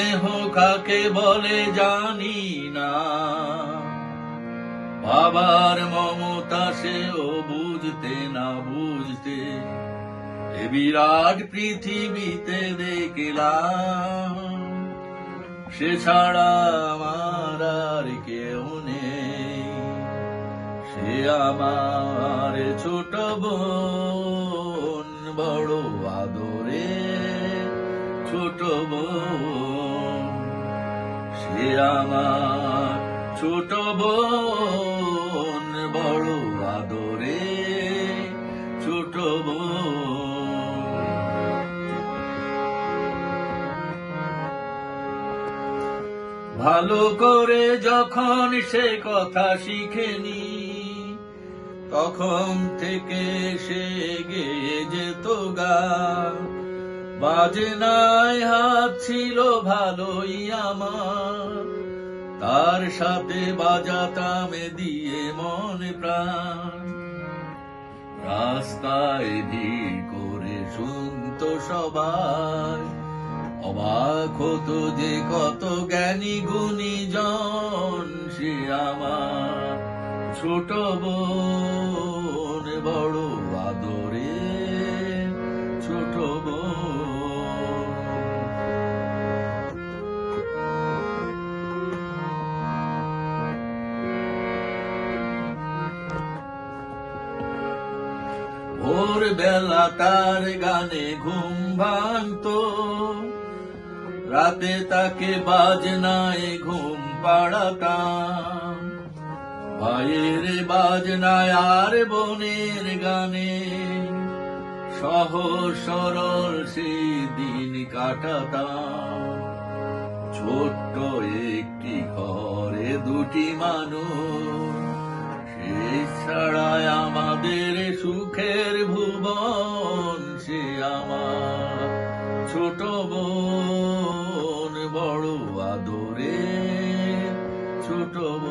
স্নেহ কাকে বলে জানি না। বাবার মমতা সেও বুঝতে না বুঝতে এ বিরাট পৃথিবীতে দেখলাম, সে ছাড়া আমার আর কেউ নেই। সে আমার ছোট বোন, বড় আদরে ছোট বোন, সে আমার ছোট বোন, বড় আদরে ছোট বোন। ভালো করে যখন সে কথা শিখেনি, তখন থেকে সে গেয়ে যেত গান বাজনায় হাত ছিল ভালোই আমার। তার সাথে বাজাতাম দিয়ে মন প্রাণ। রাস্তায় ভিড় করে শুনত সবাই। অবাক হতো যে কত জ্ঞানী গুণী জন সে আমার। ছোট বোন বড় আদরে, ছোট বোন ভোর বেলা তার গানে ঘুম ভাঙতো। রাতে তাকে বাজনায় ঘুম পাড়াতাম। ভাইয়ের বাজনায় আর বোনের গানে সহজ সরল সেই দিন কাটাতাম। ছোট্ট একটি ঘরে দুটি মানুষ, সে ছাড়ায় আমাদের সে আমার ছোট বোন বড় আদরে ছোট বোন